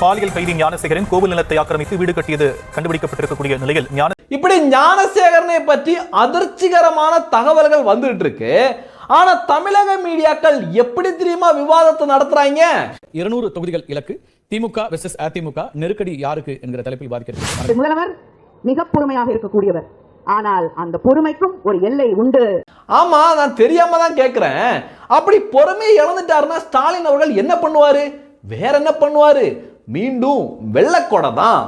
பாலியல் கைதி ஞானசேகரன் கோவில் நிலத்தை ஆக்கிரமித்து வீடு கட்டியது கண்டுபிடிக்கப்பட்டிருக்கக்கூடிய நிலையில் ஞான இப்படி ஞானசேகரனை பற்றி அதிர்ச்சிகரமான தகவல்கள் வந்துட்டு இருக்கு. ஆனா தமிழக மீடியாக்கள் எப்படி தெரியுமா விவாதத்தை நடத்துறாங்க? இருநூறு தொகுதிகள் இலக்கு. திமுக வெர்சஸ் அதிமுக நெருக்கடி யாருக்கு என்கிற தலைப்பில் பார்க்கிறது முதல்வர் மிக பொறுமையாக இருக்கக்கூடியவர். ஆனால் அந்த பொறுமைக்கும் ஒரு எல்லை உண்டு. ஆமா நான் தெரியாம தான் கேக்குறேன். அப்படி பொறுமையை இழந்துட்டாருன்னா ஸ்டாலின் அவர்கள் என்ன பண்ணுவாரு? வேற என்ன பண்ணுவாரு? மீண்டும் வெள்ளக்கொடை தான்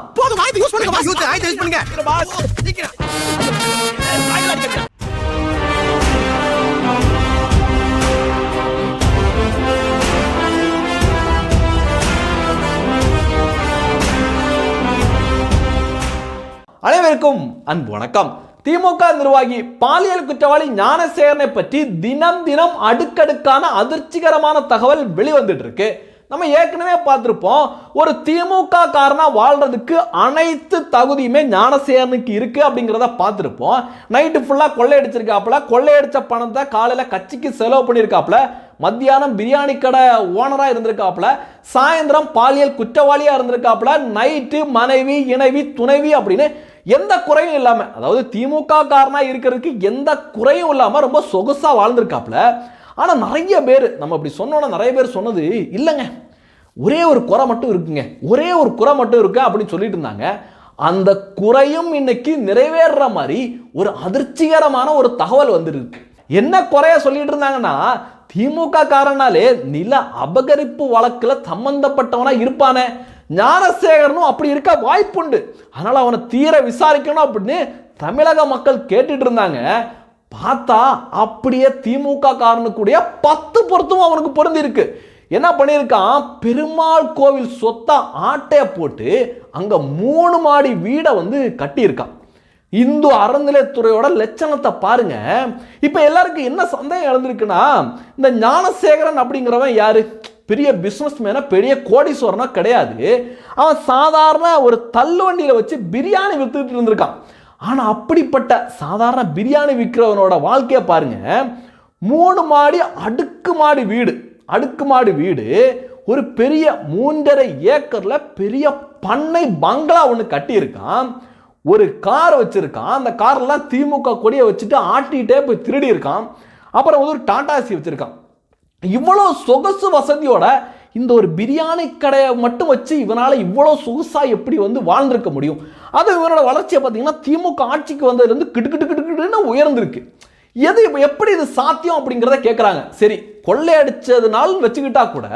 அனைவருக்கும் அன்பு வணக்கம். திமுக நிர்வாகி பாலியல் குற்றவாளி ஞானசேகரனை பற்றி தினம் தினம் அடுக்கடுக்கான அதிர்ச்சிகரமான தகவல் வெளிவந்துட்டு இருக்கு. நம்ம ஏற்கனவே பார்த்துருப்போம் ஒரு திமுக காரனாக வாழ்றதுக்கு அனைத்து தகுதியுமே ஞானசேனுக்கு இருக்குது அப்படிங்கிறத பார்த்துருப்போம். நைட்டு ஃபுல்லாக கொள்ளையடிச்சிருக்காப்புல கொள்ளையடித்த பணத்தை காலையில் கட்சிக்கு செலவு பண்ணியிருக்காப்புல மத்தியானம் பிரியாணி கடை ஓனராக இருந்திருக்காப்புல சாயந்தரம் பாலியல் குற்றவாளியாக இருந்திருக்காப்புல நைட்டு மனைவி இணைவி துணைவி அப்படின்னு எந்த குறையும் இல்லாமல் அதாவது திமுக காரனாக இருக்கிறதுக்கு எந்த குறையும் இல்லாமல் ரொம்ப சொகுசாக வாழ்ந்திருக்காப்புல ஆனால் நிறைய பேர் நம்ம அப்படி சொன்னோன்னா நிறைய பேர் சொன்னது இல்லைங்க. ஒரே ஒரு குறை மட்டும் இருக்குங்க. ஒரே ஒரு குறை மட்டும் இருக்கு? அப்படின்னு சொல்லிட்டு இருந்தாங்க. அந்த குறையும் இன்னைக்கு நிறைவேறுற மாதிரி ஒரு அதிர்ச்சிகரமான ஒரு தகவல் வந்துருக்கு. என்ன குறைய சொல்லிட்டு இருந்தாங்கன்னா திமுக காரனாலே நில அபகரிப்பு வழக்கில் சம்பந்தப்பட்டவனா இருப்பானே. ஞானசேகரனும் அப்படி இருக்க வாய்ப்புண்டு. அதனால அவனை தீர விசாரிக்கணும் அப்படின்னு தமிழக மக்கள் கேட்டுட்டு இருந்தாங்க. பார்த்தா அப்படியே திமுக காரனுக்குடைய பத்து பொருத்தும் அவனுக்கு பொருந்திருக்கு. என்ன பண்ணியிருக்கான்? பெருமாள் கோவில் சொத்தா ஆட்டைய போட்டு அங்கே மூணு மாடி வீடை வந்து கட்டியிருக்கான். இந்து அறநிலையத்துறையோட லட்சணத்தை பாருங்க. இப்போ எல்லாருக்கும் என்ன சந்தேகம் எழுந்திருக்குன்னா இந்த ஞானசேகரன் அப்படிங்கிறவன் யாரு? பெரிய பிஸ்னஸ் மேனா பெரிய கோடீஸ்வரனா கிடையாது. அவன் சாதாரண ஒரு தள்ளுவண்டியில் வச்சு பிரியாணி வித்துட்டு இருந்திருக்கான். ஆனால் அப்படிப்பட்ட சாதாரண பிரியாணி விற்கிறவனோட வாழ்க்கையை பாருங்கள் மூணு மாடி அடுக்கு மாடி வீடு அடுக்கு மாடி வீடு ஒரு பெரிய மூன்றரை ஏக்கரில் பெரிய பண்ணை பங்களா ஒன்று கட்டியிருக்கான். ஒரு கார் வச்சுருக்கான். அந்த கார்லாம் திமுக கொடியை வச்சுட்டு ஆட்டிகிட்டே போய் திருடி இருக்கான் அப்புறம் வந்து ஒரு டாட்டாசி வச்சுருக்கான். இவ்வளோ சொகுசு வசதியோட இந்த ஒரு பிரியாணி கடையை மட்டும் வச்சு இவனால் இவ்வளோ சொகுசாக எப்படி வந்து வாழ்ந்திருக்க முடியும்? அது இவரோட வளர்ச்சியை பார்த்தீங்கன்னா திமுக ஆட்சிக்கு வந்ததுலேருந்து கிட்டு கிட்டு கிட்டு கிட்டுன்னு உயர்ந்திருக்கு. எது இப்போ எப்படி இது சாத்தியம் அப்படிங்கிறத கேட்குறாங்க சரி கொள்ளையடிச்சதுனாலும் வச்சுக்கிட்டா கூட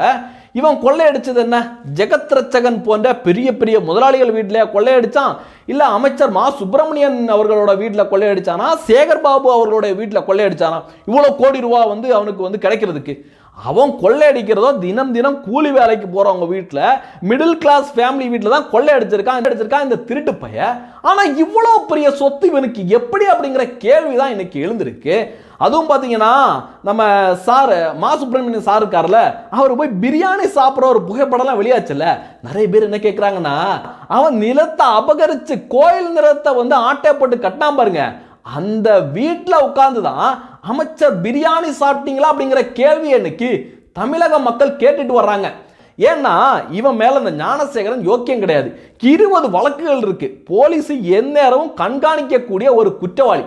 இவன் கொள்ளையடிச்சது என்ன? ஜெகத்ரட்சகன் போன்ற பெரிய பெரிய முதலாளிகள் வீட்டில் கொள்ளையடிச்சான் இல்லை அமைச்சர் மா. சுப்பிரமணியன் அவர்களோட வீட்டில் கொள்ளையடிச்சானா சேகர் பாபு அவர்களோட வீட்டில் கொள்ளையடிச்சானா இவ்வளோ கோடி ரூபா வந்து அவனுக்கு வந்து கிடைக்கிறதுக்கு. அவன் கொள்ளையடிக்கிறதோ தினம் தினம் கூலி வேலைக்கு போகிறவங்க வீட்டில் மிடில் கிளாஸ் ஃபேமிலி வீட்டில் தான் கொள்ளை அடிச்சிருக்கான் அடிச்சிருக்கான் இந்த திருட்டு பைய. ஆனால் இவ்வளோ பெரிய சொத்து இவனுக்கு எப்படி அப்படிங்கிற கேள்வி தான் இன்னைக்கு எழுந்திருக்கு. அதுவும் பார்த்தீங்கன்னா நம்ம சார் மா சுப்பிரமணியன் சார் இருக்கார்ல அவர் போய் பிரியாணி சாப்பிட்ற ஒரு புகைப்படம்லாம் வெளியாச்சுல்ல. நிறைய பேர் என்ன கேட்குறாங்கன்னா அவன் நிலத்தை அபகரித்து கோயில் நிலத்தை வந்து ஆட்டை போட்டு கட்டினான் பாருங்க. அந்த வீட்டில் உட்காந்து தான் அமைச்சர் பிரியாணி சாப்பிட்டீங்களா அப்படிங்கிற கேள்வி இன்னைக்கு தமிழக மக்கள் கேட்டுட்டு வர்றாங்க. ஏன்னா இவன் மேல இந்த ஞானசேகரன் யோக்கியம் கிடையாது. இருபது வழக்குகள் இருக்கு. போலீஸ் எந்நேரமும் கண்காணிக்கக்கூடிய ஒரு குற்றவாளி.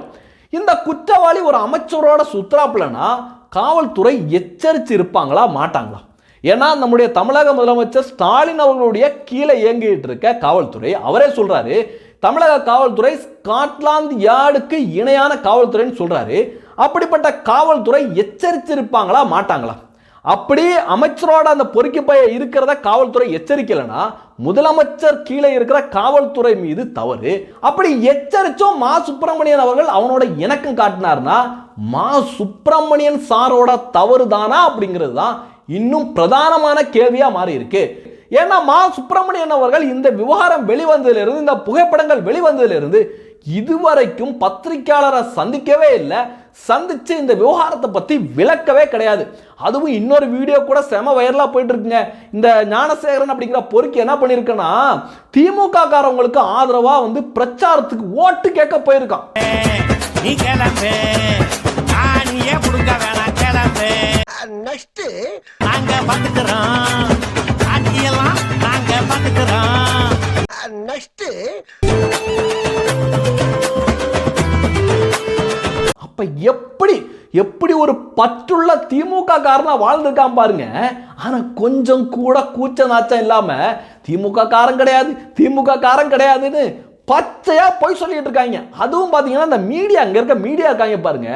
இந்த குற்றவாளி ஒரு அமைச்சரோட சுற்றுலாப்புலனா காவல்துறை எச்சரித்து இருப்பாங்களா மாட்டாங்களா? ஏன்னா நம்முடைய தமிழக முதலமைச்சர் ஸ்டாலின் அவர்களுடைய கீழே இயங்கிட்டு இருக்க காவல்துறை அவரே சொல்றாரு தமிழக காவல்துறை ஸ்காட்லாந்து யார்டுக்கு இணையான காவல்துறைன்னு சொல்கிறாரு அப்படிப்பட்ட காவல்துறை எச்சரித்திருப்பாங்களா மாட்டாங்களா? அப்படி அமைச்சரோட அந்த பொறுக்கி பய இருக்கிறத காவல்துறை எச்சரிக்கலைன்னா முதலமைச்சர் கீழே இருக்கிற காவல்துறை மீது தவறு. அப்படி எச்சரிச்சும் மா சுப்பிரமணியன் அவர்கள் அவனோட இணக்கம் காட்டினார்னா மா சுப்பிரமணியன் சாரோட தவறு தானா அப்படிங்கிறது தான் இன்னும் பிரதானமான கேள்வியாக மாறி இருக்கு ஏன்னா மா சுப்பிரமணியன் அவர்கள் இந்த விவகாரம் வெளிவந்ததிலிருந்து இந்த புகைப்படங்கள் வெளிவந்ததிலிருந்து இதுவரைக்கும் பத்திரிக்கையாளரை சந்திக்கவே இல்லை. சந்திச்சு இந்த விவகாரத்தை பத்தி விளக்கவே கிடையாது. அதுவும் இன்னொரு வீடியோ கூட செம வைரலா போயிட்டு இருக்குங்க இந்த ஞானசேகரன் அப்படிங்கிற பொறுக்கி என்ன பண்ணிருக்கனா திமுக காரவங்களுக்கு ஆதரவா வந்து பிரச்சாரத்துக்கு ஓட்டு கேட்க போயிருக்கான். நீ கிளம்பு. நீயே காட்சியெல்லாம் நாங்க பாத்துக்கிறோம். நெக்ஸ்ட் அப்ப எப்படி எப்படி ஒரு பற்றுள்ள திமுக காரனா வாழ்ந்துருக்கான் பாருங்க. ஆனா கொஞ்சம் கூட கூச்ச நாச்சம் இல்லாம திமுக காரன் கிடையாது திமுக காரம் கிடையாதுன்னு பச்சையாக போய் சொல்லிட்டு இருக்காங்க. அதுவும் பார்த்தீங்கன்னா இந்த மீடியா அங்கே இருக்க மீடியா இருக்காங்க பாருங்க.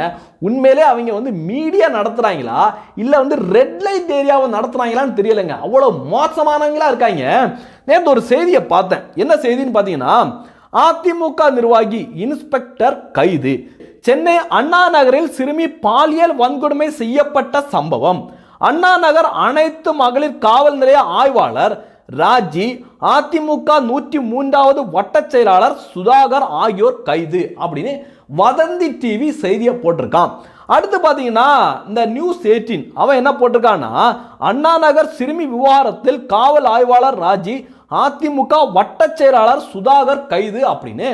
உண்மையிலே அவங்க வந்து மீடியா நடத்துகிறாங்களா இல்லை வந்து ரெட் லைட் ஏரியாவை நடத்துகிறாங்களான்னு தெரியலைங்க. அவ்வளோ மோசமானவங்களா இருக்காங்க. நேற்று ஒரு செய்தியை பார்த்தேன். என்ன செய்தின்னு பார்த்தீங்கன்னா அதிமுக நிர்வாகி இன்ஸ்பெக்டர் கைது. சென்னை அண்ணா நகரில் சிறுமி பாலியல் வன்கொடுமை செய்யப்பட்ட சம்பவம். அண்ணா நகர் அனைத்து மகளிர் காவல் நிலைய ஆய்வாளர் ராஜி அதிமுக நூற்றி மூன்றாவது வட்டச் செயலாளர் சுதாகர் ஆகியோர் கைது அப்படின்னு வதந்தி டிவி செய்தியை போட்டிருக்கான். அடுத்து பார்த்தீங்கன்னா இந்த நியூஸ் எயிட்டீன் அவன் என்ன போட்டிருக்கான்னா அண்ணா நகர் சிறுமி விவகாரத்தில் காவல் ஆய்வாளர் ராஜி அதிமுக வட்டச் செயலாளர் சுதாகர் கைது அப்படின்னு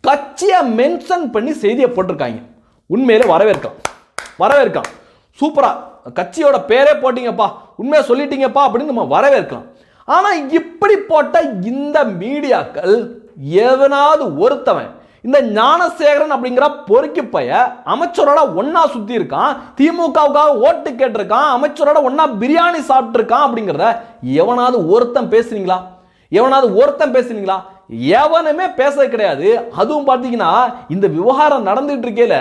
கட்சியை மென்ஷன் பண்ணி செய்தியை போட்டிருக்காங்க. உண்மையிலே வரவேற்கும். வரவேற்கான் சூப்பராக கட்சியோட பேரே போட்டிங்கப்பா. உண்மையை சொல்லிட்டீங்கப்பா அப்படின்னு நம்ம வரவேற்கலாம் ஆனால் இப்படிப்பட்ட இந்த மீடியாக்கள் எவனாவது ஒருத்தவன் இந்த ஞானசேகரன் அப்படிங்கிற பொறுக்கி பைய அமைச்சரோட ஒன்னா சுத்தி இருக்கான் திமுகவுக்காக ஓட்டு கேட்டிருக்கான் அமைச்சரோட ஒன்னா பிரியாணி சாப்பிட்டுருக்கான் அப்படிங்கிறத எவனாவது ஒருத்தன் பேசுறீங்களா எவனாவது ஒருத்தன் பேசுறீங்களா எவனுமே பேச கிடையாது. அதுவும் பார்த்தீங்கன்னா இந்த விவகாரம் நடந்துட்டு இருக்கையில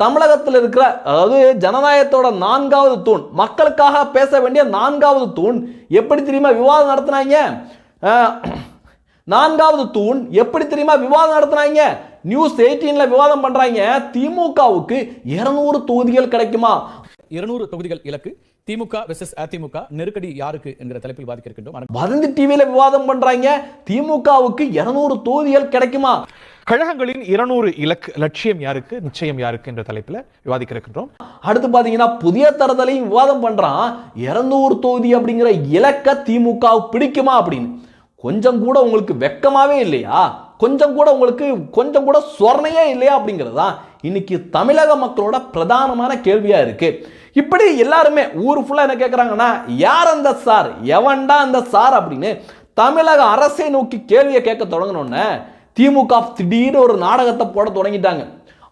தமிழகத்தில் இருக்கிற அதாவது ஜனநாயகத்தோட நான்காவது தூண் மக்களுக்காக பேச வேண்டிய நான்காவது தூண் எப்படி தெரியுமா விவாதம் நடத்துனாங்க? நான்காவது தூண் எப்படி தெரியுமா விவாதம் நடத்துனாங்க? நியூஸ் எயிட்டீன்ல விவாதம் பண்றாங்க. திமுகவுக்கு இருநூறு தொகுதிகள் கிடைக்குமா? இருநூறு தொகுதிகள் இலக்கு. திமுக வெர்சஸ் அதிமுக நெருக்கடி யாருக்கு என்கிற தலைப்பில் வாதிக்க இருக்கின்றோம். வதந்தி டிவியில விவாதம் பண்றாங்க. திமுகவுக்கு இருநூறு தொகுதிகள் கிடைக்குமா? கழகங்களின் இருநூறு இலக்கு லட்சியம் யாருக்கு நிச்சயம் யாருக்கு என்ற தலைப்பில் விவாதிக்க இருக்கின்றோம் அடுத்து பார்த்தீங்கன்னா புதிய தரதலையும் விவாதம் பண்ணுறான் இருநூறு தொகுதி அப்படிங்கிற இலக்க திமுக பிடிக்குமா அப்படின்னு. கொஞ்சம் கூட உங்களுக்கு வெக்கமாவே இல்லையா? கொஞ்சம் கூட உங்களுக்கு கொஞ்சம் கூட சொர்ணையே இல்லையா அப்படிங்கிறது தான் இன்னைக்கு தமிழக மக்களோட பிரதானமான கேள்வியாக இருக்குது இப்படி எல்லாருமே ஊர் ஃபுல்லாக என்ன கேட்குறாங்கன்னா யார் அந்த சார்? எவன்டா அந்த சார்? அப்படின்னு தமிழக அரசை நோக்கி கேள்வியை கேட்க தொடங்கினோன்னே திமுக திடீர்னு ஒரு நாடகத்தை போட தொடங்கிட்டாங்க.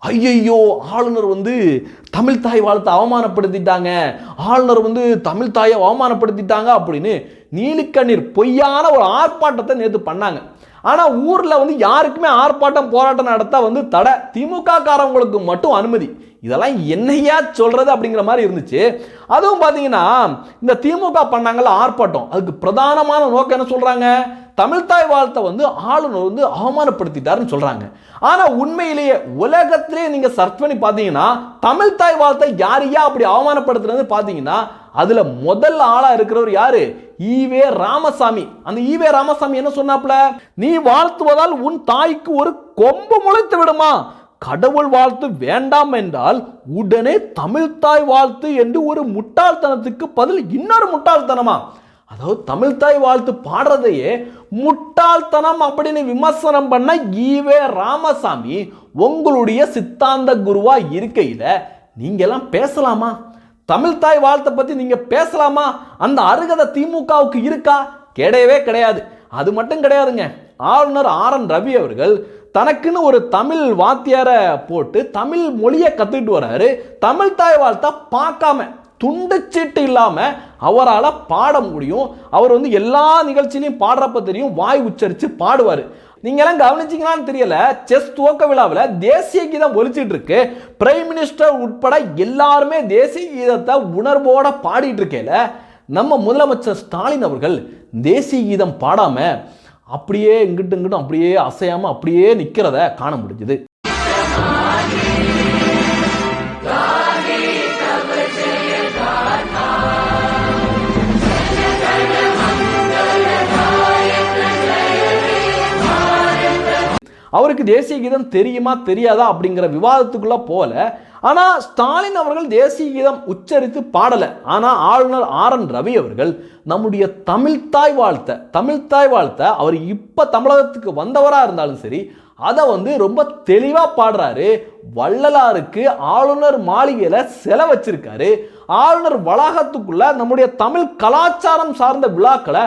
ஐயையோ ஆளுநர் வந்து தமிழ் தாய் வாழ்த்தை அவமானப்படுத்திட்டாங்க. ஆளுநர் வந்து தமிழ் தாயை அவமானப்படுத்திட்டாங்க அப்படின்னு நீலிக்கண்ணீர் பொய்யான ஒரு ஆர்ப்பாட்டத்தை நேற்று பண்ணாங்க. ஆனால் ஊரில் வந்து யாருக்குமே ஆர்ப்பாட்டம் போராட்டம் நடத்த வந்து தடை. திமுக காரவங்களுக்கு மட்டும் அனுமதி. இதெல்லாம் என்னையா சொல்கிறது அப்படிங்கிற மாதிரி இருந்துச்சு. அதுவும் பார்த்தீங்கன்னா இந்த திமுக பண்ணாங்கல்ல ஆர்ப்பாட்டம். அதுக்கு பிரதானமான நோக்கம் என்ன சொல்கிறாங்க தமிழ்தாய் வாழ்த்தை வந்து ஆளுநர் வந்து அவமானப்படுத்திட்டாருன்னு சொல்கிறாங்க ஆனால் உண்மையிலேயே உலகத்திலே நீங்கள் சர்ச் பண்ணி பார்த்தீங்கன்னா தமிழ்தாய் வாழ்த்தை யாரையா அப்படி அவமானப்படுத்துறது பார்த்தீங்கன்னா அதில் முதல் ஆளாக இருக்கிறவர் யாரு? ஈவே ராமசாமி. அந்த ஈவே ராமசாமி என்ன சொன்னாப்ல நீ வாழ்த்துவதால் உன் தாய்க்கு ஒரு கொம்பு முளைத்து விடுமா? கடவுள் வாழ்த்து வேண்டாம் என்றால் உடனே தமிழ்தாய் வாழ்த்து என்று ஒரு முட்டாள்தனத்துக்கு பதில் இன்னொரு முட்டாள்தனமா? அதாவது தமிழ்தாய் வாழ்த்து பாடுறதையே முட்டாள்தனம் அப்படின்னு விமர்சனம் பண்ண ஈவே ராமசாமி உங்களுடைய சித்தாந்த குருவா இருக்கையில் நீங்கெல்லாம் பேசலாமா? தமிழ்தாய் வாழ்த்தை பற்றி நீங்கள் பேசலாமா? அந்த அருகதை திமுகவுக்கு இருக்கா? கிடையவே கிடையாது. அது மட்டும் கிடையாதுங்க. ஆளுநர் ஆர் என் ரவி அவர்கள் தனக்குன்னு ஒரு தமிழ் வாத்தியாரை போட்டு தமிழ் மொழியை கற்றுக்கிட்டு வர்றாரு. தமிழ் தாய் வாழ்த்தா பார்க்காம துண்டுச்சீட்டு இல்லாமல் அவரால் பாட முடியும். அவர் வந்து எல்லா நிகழ்ச்சியிலையும் பாடுறப்ப தெரியும் வாய் உச்சரித்து பாடுவார். நீங்க எல்லாம் தெரியல செஸ் துவக்க விழாவில் தேசிய கீதம் ஒலிச்சிட்டு இருக்கு. பிரைம் மினிஸ்டர் உட்பட எல்லாருமே தேசிய கீதத்தை உணர்வோட பாடிட்டு இருக்கேல நம்ம முதலமைச்சர் ஸ்டாலின் அவர்கள் தேசிய கீதம் பாடாமல் அப்படியே இங்கிட்டு இங்கிட்டும் அப்படியே அசையாமல் அப்படியே நிற்கிறத காண முடிஞ்சுது. அவருக்கு தேசிய கீதம் தெரியுமா தெரியாதா அப்படிங்கிற விவாதத்துக்குள்ளே போகல. ஆனால் ஸ்டாலின் அவர்கள் தேசிய கீதம் உச்சரித்து பாடலை. ஆனால் ஆளுநர் ஆர் என் ரவி அவர்கள் நம்முடைய தமிழ்தாய் வாழ்த்த தமிழ்தாய் வாழ்த்த அவர் இப்போ தமிழகத்துக்கு வந்தவராக இருந்தாலும் சரி அதை வந்து ரொம்ப தெளிவாக பாடுறாரு. வள்ளலாருக்கு ஆளுநர் மாளிகையில் செல வச்சிருக்காரு. ஆளுநர் வளாகத்துக்குள்ள நம்முடைய தமிழ் கலாச்சாரம் சார்ந்த விழாக்களை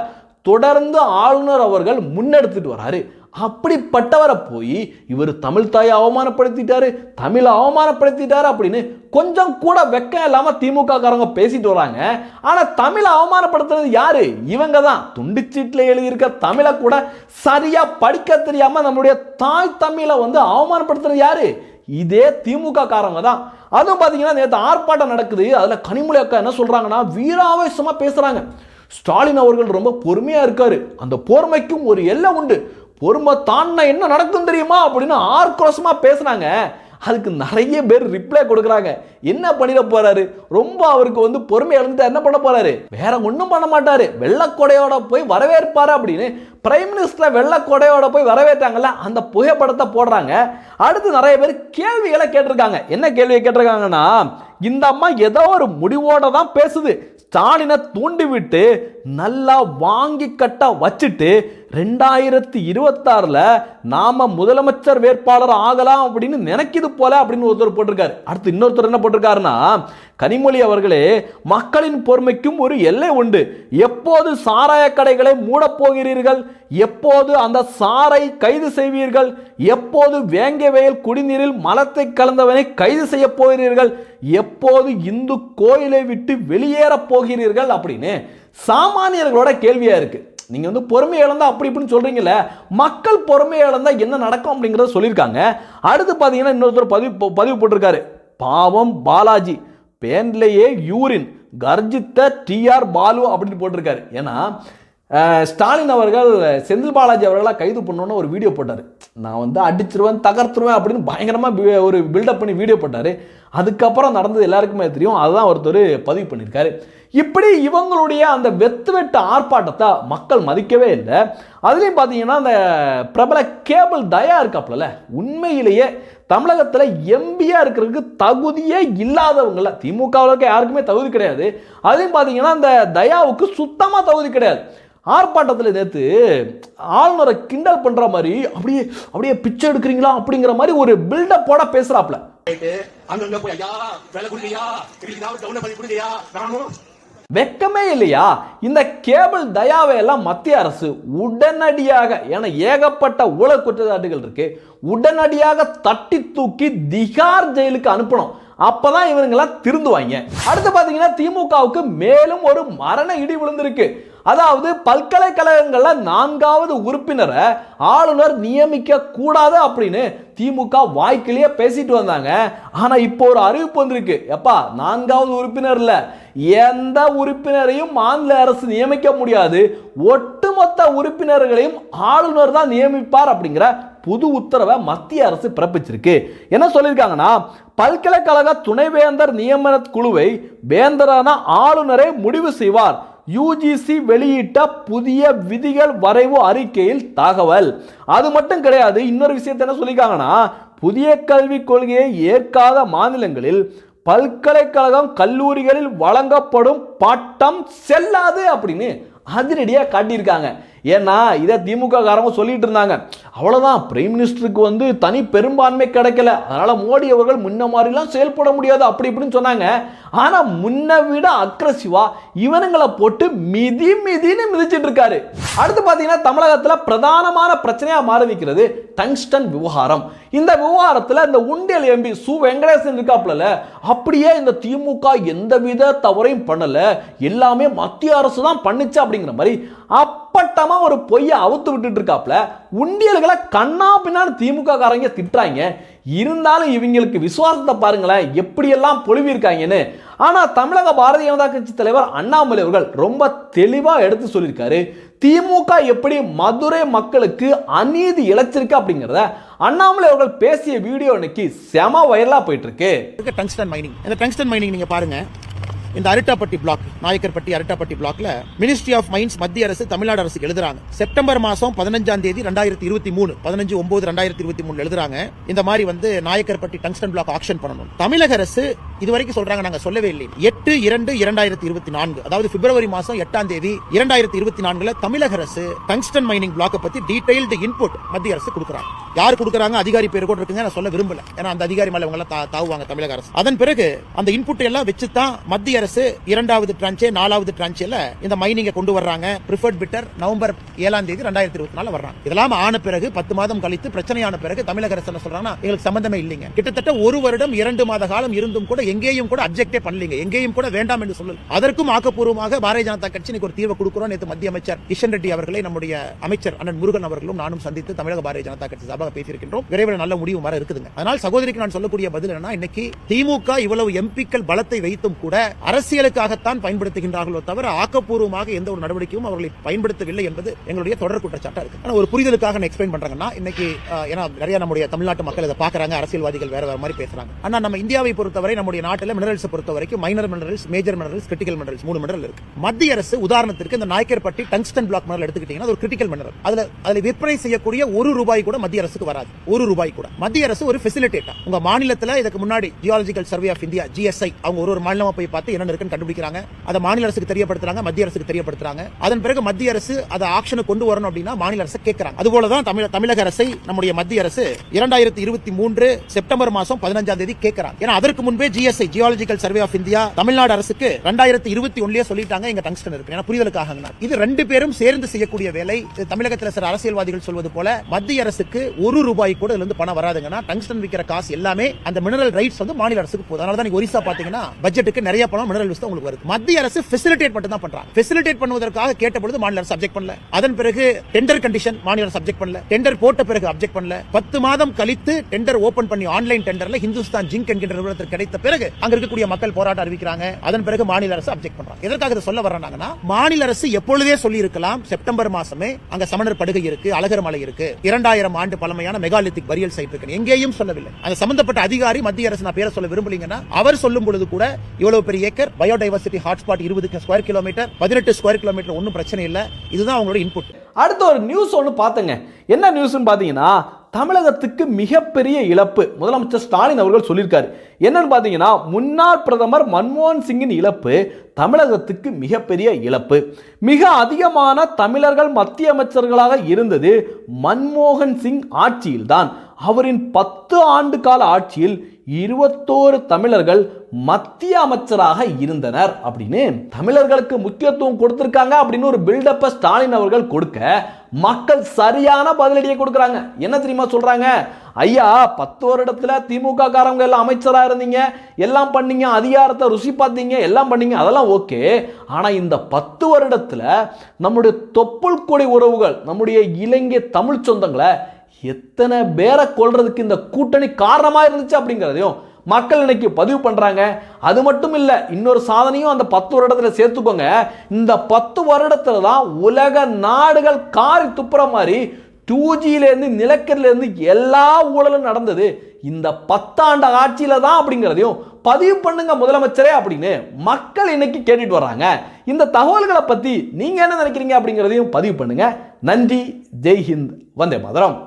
தொடர்ந்து ஆளுநர் அவர்கள் முன்னெடுத்துட்டு வராரு. அப்படிப்பட்டவரை போய் இவர் தமிழ் தாயை அவமானப்படுத்திட்டாரு தமிழை அவமானப்படுத்திட்டாரு அப்படின்னு கொஞ்சம் கூட வெக்கம் இல்லாமல் திமுககாரங்க பேசிட்டு வராங்க. ஆனால் தமிழை அவமானப்படுத்துறது யாரு? இவங்க தான் துண்டிச்சீட்டில் எழுதியிருக்க தமிழை கூட சரியா படிக்க தெரியாம நம்மளுடைய தாய் தமிழை வந்து அவமானப்படுத்துறது யாரு? இதே திமுக காரங்க தான். அதுவும் பார்த்தீங்கன்னா நேற்று ஆர்ப்பாட்டம் நடக்குது. அதில் கனிமொழி அக்கா என்ன சொல்கிறாங்கன்னா வீராவேசமாக பேசுகிறாங்க ஸ்டாலின் அவர்கள் ரொம்ப பொறுமையாக இருக்காரு. அந்த பொறுமைக்கும் ஒரு எல்லை உண்டு. பொறுமை தாண்டினா என்ன நடக்கும் தெரியுமா அப்படின்னு ஆர்க்ரோஷமாக பேசுனாங்க. அதுக்கு நிறைய பேர் ரிப்ளை கொடுக்குறாங்க. என்ன பண்ணிட போறாரு? ரொம்ப அவருக்கு வந்து பொறுமை இழந்துட்டு என்ன பண்ண போறாரு? வேற ஒன்றும் பண்ண மாட்டாரு. வெள்ளக்கொடையோட போய் வரவேற்பாரு அப்படின்னு பிரைம் மினிஸ்டர் வெள்ளக்கொடையோட போய் வரவேற்றாங்கல்ல அந்த புகைப்படத்தை போடுறாங்க. அடுத்து நிறைய பேர் கேள்விகளை கேட்டிருக்காங்க. என்ன கேள்வியை கேட்டிருக்காங்கன்னா இந்த அம்மா ஏதோ ஒரு முடிவோட தான் பேசுது. ஸ்டாலினை தூண்டிவிட்டு நல்லா வாங்கி கட்ட வச்சுட்டு ரெண்டாயிரத்தி இருபத்தாறில் நாம் முதலமைச்சர் வேட்பாளர் ஆகலாம் அப்படின்னு நினைக்கிது போல அப்படின்னு ஒருத்தர் போட்டிருக்காரு. அடுத்து இன்னொருத்தர் என்ன போட்டிருக்காருன்னா கனிமொழி அவர்களே மக்களின் பொறுமைக்கும் ஒரு எல்லை உண்டு. எப்போது சாராய கடைகளை மூடப் போகிறீர்கள்? எப்போது அந்த சாரை கைது செய்வீர்கள்? எப்போது வேங்க வயல் குடிநீரில் மலத்தை கலந்தவனை கைது செய்ய போகிறீர்கள்? எப்போது இந்து கோயிலை விட்டு வெளியேறப் போகிறீர்கள் அப்படின்னு சாமானியர்களோட கேள்வியா இருக்கு. நீங்கள் வந்து பொறுமை இழந்தால் அப்படி இப்படின்னு சொல்கிறீங்களே மக்கள் பொறுமை இழந்தால் என்ன நடக்கும் அப்படிங்கிறத சொல்லியிருக்காங்க. அடுத்து பார்த்தீங்கன்னா இன்னொருத்தர் பதிவு பதிவு போட்டிருக்காரு. பாவம் பாலாஜி பேன்லேயே யூரின் கர்ஜித்த டிஆர் பாலு அப்படின்னு போட்டிருக்காரு. ஏன்னா ஸ்டாலின் அவர்கள் செந்தில் பாலாஜி அவர்களாக கைது பண்ணோன்னு ஒரு வீடியோ போட்டார். நான் வந்து அடிச்சிருவேன் தகர்த்துருவேன் அப்படின்னு பயங்கரமாக ஒரு பில்டப் பண்ணி வீடியோ போட்டார். அதுக்கப்புறம் நடந்தது எல்லாருக்குமே தெரியும். அதுதான் ஒருத்தர் பதிவு பண்ணியிருக்காரு. இப்படி இவங்களுடைய அந்த வெத்து வெட்டு ஆர்ப்பாட்டத்தை மக்கள் மதிக்கவே இல்லை. அதுலேயும் பார்த்தீங்கன்னா அந்த பிரபல கேபிள் தயா இருக்காப்புல உண்மையிலேயே தமிழகத்தில் எம்பியாக இருக்கிறதுக்கு தகுதியே இல்லாதவங்கள திமுகவுக்கு யாருக்குமே தகுதி கிடையாது. அதையும் பார்த்தீங்கன்னா அந்த தயாவுக்கு சுத்தமாக தகுதி கிடையாது. ஆர்ப்பாட்டத்தில் நேற்று ஆளுநரை கிண்டல் பண்ணுற மாதிரி அப்படியே அப்படியே பிச்சை எடுக்கிறீங்களா அப்படிங்கிற மாதிரி ஒரு பில்டப்போட பேசுகிறாப்புல அங்கங்க போய் ஐயா வேலை டவுன் பண்ணி நானும் வெக்கமே இல்லையா? இந்த கேபிள் தயாவை எல்லாம் மத்திய அரசு உடனடியாக என ஏகப்பட்ட ஊழல் குற்றச்சாட்டுகள் இருக்கு உடனடியாக தட்டி தூக்கி திகார் ஜெயிலுக்கு அனுப்பணும். அப்பதான் இவங்கெல்லாம் திருந்துவாங்க. அடுத்து பாத்தீங்கன்னா திமுகவுக்கு மேலும் ஒரு மரண இடி விழுந்திருக்கு. அதாவது பல்கலைக்கழகங்களில் நான்காவது உறுப்பினரை ஆளுநர் நியமிக்க கூடாது அப்படின்னு திமுக வாய்க்கிலேயே பேசிட்டு வந்தாங்க. ஆனால் இப்போ ஒரு அறிவிப்பு வந்திருக்கு. எப்பா நான்காவது உறுப்பினர் எந்த உறுப்பினரையும் மாநில அரசு நியமிக்க முடியாது. ஒட்டுமொத்த உறுப்பினர்களையும் ஆளுநர் தான் நியமிப்பார் அப்படிங்கிற புது உத்தரவை மத்திய அரசு பிறப்பிச்சிருக்கு. என்ன சொல்லியிருக்காங்கன்னா பல்கலைக்கழக துணைவேந்தர் நியமன குழுவை வேந்தரான ஆளுநரே முடிவு செய்வார். யூஜிசி வெளியிட்ட புதிய விதிகள் வரைவு அறிக்கையில் தகவல். அது மட்டும் கிடையாது இன்னொரு விஷயத்தை என்ன சொல்லியிருக்காங்கன்னா புதிய கல்விக் கொள்கையை ஏற்காத மாநிலங்களில் பல்கலைக்கழகம் கல்லூரிகளில் வழங்கப்படும் பட்டம் செல்லாது அப்படின்னு அதிரடியாக காட்டியிருக்காங்க. ஏன்னா இதை திமுக காரங்க சொல்லிட்டு இருந்தாங்க. அவ்வளோதான் பிரைம் மினிஸ்டருக்கு வந்து தனி பெரும்பான்மை கிடைக்கல. அதனால் மோடி அவர்கள் முன்ன மாதிரிலாம் செயல்பட முடியாது அப்படி இப்படின்னு சொன்னாங்க. ஆனால் முன்ன விட அக்ரஸிவா இவனுங்களை போட்டு மிதி மிதின்னு மிதிச்சிட்டு இருக்காரு. அடுத்து பார்த்தீங்கன்னா தமிழகத்தில் பிரதானமான பிரச்சனையாக மாறி நிற்கிறது டங்ஸ்டன் விவகாரம். இந்த விவகாரத்தில் இந்த உண்டியல் எம்பி சு வெங்கடேசன் இருக்காப்புல அப்படியே இந்த திமுக எந்தவித தவறையும் பண்ணலை. எல்லாமே மத்திய அரசு தான் பண்ணுச்சு அப்படிங்கிற மாதிரி அப்பட்டம் ஒரு பொய்யை அவுத்து விட்டுட்டு இருக்காப்ல உண்டியல்களை கண்ணா பின்னான்னு திமுக காரங்க திட்டுறாங்க. இருந்தாலும் இவங்களுக்கு விசுவாசத்தை பாருங்களேன் எப்படியெல்லாம் பொழுவிருக்காங்கன்னு ஆனா தமிழக பாரதிய ஜனதா கட்சி தலைவர் அண்ணாமலை அவர்கள் ரொம்ப தெளிவா எடுத்து சொல்லியிருக்காரு திமுக எப்படி மதுரை மக்களுக்கு அநீதி இழைச்சிருக்கு அப்படிங்கிறத அண்ணாமலை அவர்கள் பேசிய வீடியோ இன்னைக்கு செம வைரலா போயிட்டு இருக்கு. டங்ஸ்டன் மைனிங் இந்த டங்ஸ்டன் மைனிங் நீங்கள் பாருங்க. இந்த அரிட்டாப்பட்டி பிளாக் நாயக்கர்பட்டி அரிட்டாப்பட்டி பிளாக்ல மினிஸ்ட்ரி ஆஃப் மைன்ஸ் மத்திய அரசு தமிழ்நாடு அரசுக்கு எழுதுறாங்க. செப்டம்பர் மாசம் பதினஞ்சாம் தேதி ரெண்டாயிரத்தி இருபத்தி மூணு பதினஞ்சு ஒன்பது ரெண்டாயிரத்தி இருபத்தி மூணு எழுதுறாங்க. இந்த மாதிரி வந்து நாயக்கர்பட்டி டங்ஸ்டன் பிளாக் ஆக்ஷன் பண்ணணும். தமிழக அரசு இது வரைக்கும் சொல்றாங்க நாங்க சொல்லவே இல்லை எட்டு இரண்டு இரண்டாயிரத்தி இருபத்தி நான்கு அதாவது பிப்ரவரி மாசம் எட்டாம் தேதி இரண்டாயிரத்தி இருபத்தி நான்குல தமிழக அரசு டங்ஸ்டன் மைனிங் பிளாக்கை பத்தி டீடைல்டு இன்புட் மத்திய அரசு கொடுக்குறாங்க. யார் கொடுக்குறாங்க? அதிகாரி பேர் கூட இருக்குங்க நான் சொல்ல விரும்பல. ஏன்னா அந்த அதிகாரி மேல இவங்க எல்லாம் தாவுவாங்க தமிழக அரசு. அதன் பிறகு அந்த இன்புட் எல்லாம் வச்சு தான் மத்திய அரசு இரண்டாவது டிரான்ச்சே நாலாவது டிரான்ச்சில் இந்த மைனிங்கை கொண்டு வர்றாங்க. ப்ரிஃபர்ட் பிட்டர் நவம்பர் ஏழாம் தேதி ரெண்டாயிரத்தி இருபத்தி நாலு வர்றாங்க இதெல்லாம் ஆன பிறகு பத்து மாதம் கழித்து பிரச்சனையான பிறகு தமிழக அரசு என்ன சொல்றாங்கன்னா எங்களுக்கு சம்பந்தமே இல்லைங்க. கிட்டத்தட்ட ஒரு வருடம் இரண்டு மாத காலம் இருந்தும் கூட எங்கேயும் கூட அப்ஜெக்டே பண்ணலீங்க. எங்கேயும் கூட வேண்டாம் என்று சொல்லல. அதற்கும் ஆக்கப்பூர்வமாக பாரதிய ஜனதா கட்சி ஒரு தீர்வு கொடுக்கிறோம் நேற்று மத்திய அமைச்சர் கிஷன் ரெட்டி அவர்களை நம்முடைய அமைச்சர் அண்ணன் முருகன் அவர்களும் நானும் சந்தித்து தமிழக பாரதிய ஜனதா கட்சி சார்பாக பேசியிருக்கின்றோம். விரைவில் நல்ல முடிவு வர இருக்குதுங்க. அதனால் சகோதரிக்கு நான் சொல்லக்கூடிய பதில் என்னன்னா இன்னைக்கு திமுக இவ்வளவு எம்பிக்கள் பலத்தை வைத்தும் கூட அரசியலுக்காகத்தான் பயன்படுத்துகின்றார்களோ தவிர ஆக்கப்பூர்வமாக எந்த ஒரு நடவடிக்கையும் அவர்களை பயன்படுத்தவில்லை என்பது எங்களுடைய தொடர் குற்றச்சாட்டாக இருக்கு. ஒரு புரிதலுக்காக எக்ஸ்பிளைன் பண்றாங்கன்னா இன்னைக்கு ஏன்னா நிறைய நம்முடைய தமிழ்நாட்டு மக்கள் இதை பாக்குறாங்க அரசியல்வாதிகள் வேற வேற மாதிரி பேசுறாங்க. ஆனா நம்ம இந்தியாவை பொறுத்தவரை நம்முடைய நாட்டில் மினரல்ஸ் பொறுத்த வரைக்கும் minor minerals major minerals critical minerals மூணு மினரல் இருக்கு. மத்திய அரசு உதாரணத்திற்கு இந்த நாய்க்கர்பட்டி டங்ஸ்டன் பிளாக் மினரல் எடுத்துக்கிட்டீங்கன்னா ஒரு கிரிட்டிக்கல் மினரல் அதுல அதுல விற்பனை செய்யக்கூடிய ஒரு ரூபாய் கூட மத்திய அரசுக்கு வராது. ஒரு ரூபாய் கூட. மத்திய அரசு ஒரு பெசிலிட்டேட்டா உங்க மாநிலத்தில் இதுக்கு முன்னாடி geological survey of India GSI அவங்க ஒரு ஒரு மாநிலமா போய் பார்த்து என்னென்ன இருக்குன்னு கண்டுபிடிக்கிறாங்க. அதை மாநில அரசுக்கு தெரியப்படுத்துறாங்க மத்திய அரசுக்கு தெரியப்படுத்துறாங்க. அதன் பிறகு மத்திய அரசு அதை ஆக்ஷனுக்கு கொண்டு வரணும் அப்படின்னா மாநில அரசு கேட்கறாங்க. அதுபோலதான் தமிழ தமிழக அரசை நம்முடைய மத்திய அரசு இரண்டாயிரத்தி இருபத்தி மூன்று செப்டம்பர் மாசம் பதினஞ்சாம் தேதி கேட்கிறாங்க. ஏன்னா அதற்கு முன்பே GSI geological survey of India Tamil Nadu அரசுக்கு ரெண்டாயிரத்தி இருபத்தி ஒன்னுலயே சொல்லிட்டாங்க எங்க டங்ஸ்டன் இருக்கு. ஏன்னா புரிதலுக்காக இது ரெண்டு பேரும் சேர்ந்து செய்யக்கூடிய வேலை. இது தமிழகத்தில் சில அரசியல்வாதிகள் சொல்வது போல மத்திய அரசுக்கு ஒரு ரூபாய் கூட இதுல இருந்து பணம் வராதுங்கன்னா டங்ஸ்டன் விற்கிற காசு எல்லாமே அந்த மினரல் ரைட்ஸ் வந்து மாநில அரசுக்கு போகுது அதனால தான் ஒரிசா பாத்தீங்கன்னா பட்ஜெட்டுக்கு நிறைய பணம் மினரல் தான் உங்களுக்கு வருது. மத்திய அரசு ஃபெசிலிட்டேட் மட்டும் தான் பண்றாங்க. ஃபெசிலிட்டேட் பண்ணுவதற்காக கேட்ட பொழுது மாநில அரசு அப்ஜெக்ட் பண்ணல. அதன் பிறகு டெண்டர் கண்டிஷன் மாநில அரசு அப்ஜெக்ட் பண்ணல. டெண்டர் போட்ட பிறகு அப்ஜெக்ட் பண்ணல. பத்து மாதம் கழித்து டெண்டர் ஓபன் பண்ணி ஆன்லைன் டெண்டர்ல ஹிந்துஸ்தான் ஜிங்க் என்கின்ற நிறுவனத்திற்கு கிடைத்த பிறகு அங்க இருக்கக்கூடிய மக்கள் போராட்டம் அறிவிக்கிறாங்க. அதன் பிறகு மாநில அரசு அப்ஜெக்ட் பண்றாங்க. எதற்காக இதை சொல்ல வர்றாங்கன்னா மாநில அரசு எப்பொழுதே சொல்லி இருக்கலாம் செப்டம்பர் மாசமே அங்க சமணர் படுகை இருக்கு அழகர் மலை இருக்கு இரண்டாயிரம் ஆண்டு பழமையான மெகாலித்திக் பரியல் சைட் இருக்கு எங்கேயும் சொல்லவில்லை. அந்த சம்பந்தப்பட்ட அதிகாரி மத்திய அரசு நான் பேரை சொல்ல விரும்பலீங்கன்னா அவர் சொல்லும் பொழுது கூட இவ்வளவு பெரிய ஏக்கர் பயோடைவர்சிட்டி ஹாட்ஸ்பாட் இருபது ஸ்கொயர் கிலோமீட்டர் பதினெட்டு ஸ்கொயர் கிலோமீட்டர் ஒன்றும் பிரச்சனை இல்லை. இதுதான் அவங்களோட இன்புட் அடுத்த ஒரு நியூஸ் ஒன்று பார்த்தேங்க. என்ன நியூஸ்னு பார்த்தீங்கன்னா தமிழகத்துக்கு மிகப்பெரிய இழப்பு. முதலமைச்சர் ஸ்டாலின் அவர்கள் சொல்லியிருக்காரு. என்னன்னு பார்த்தீங்கன்னா முன்னாள் பிரதமர் மன்மோகன் சிங்கின் இழப்பு தமிழகத்துக்கு மிகப்பெரிய இழப்பு. மிக அதிகமான தமிழர்கள் மத்திய அமைச்சர்களாக இருந்தது மன்மோகன் சிங் ஆட்சியில்தான். அவரின் பத்து ஆண்டு கால ஆட்சியில் இருபத்தோரு தமிழர்கள் மத்திய அமைச்சராக இருந்தனர் அப்படின்னு தமிழர்களுக்கு முக்கியத்துவம் கொடுத்திருக்காங்க அப்படின்னு ஒரு பில்டப்பை ஸ்டாலின் அவர்கள் கொடுக்க மக்கள் சரியான பதிலடியை கொடுக்குறாங்க. என்ன தெரியுமா சொல்றாங்க? ஐயா பத்து வருடத்துல திமுக காரவங்க எல்லாம் அமைச்சராக இருந்தீங்க. எல்லாம் பண்ணீங்க அதிகாரத்தை ருசி பார்த்தீங்க எல்லாம் பண்ணீங்க அதெல்லாம் ஓகே. ஆனால் இந்த பத்து வருடத்தில் நம்முடைய தொப்புள் கொடி உறவுகள் நம்முடைய இலங்கை தமிழ் சொந்தங்களை எத்தனை பேரை கொள்றதுக்கு இந்த கூட்டணி காரணமாக இருந்துச்சு அப்படிங்கிறதையும் மக்கள் இன்னைக்கு பதிவு பண்ணுறாங்க அது மட்டும் இல்லை இன்னொரு சாதனையும் அந்த பத்து வருடத்தில் சேர்த்துக்கோங்க. இந்த பத்து வருடத்தில் தான் உலக நாடுகள் காரி துப்புற மாதிரி டூஜியிலேருந்து நிலக்கரிலேருந்து எல்லா ஊழலும் நடந்தது. இந்த பத்தாண்டு ஆட்சியில் தான் அப்படிங்கிறதையும் பதிவு பண்ணுங்க முதலமைச்சரே அப்படின்னு மக்கள் இன்னைக்கு கேட்டுட்டு வர்றாங்க. இந்த தகவல்களை பற்றி நீங்கள் என்ன நினைக்கிறீங்க அப்படிங்கிறதையும் பதிவு பண்ணுங்க. நன்றி ஜெய்ஹிந்த் வந்தே மதுரம்.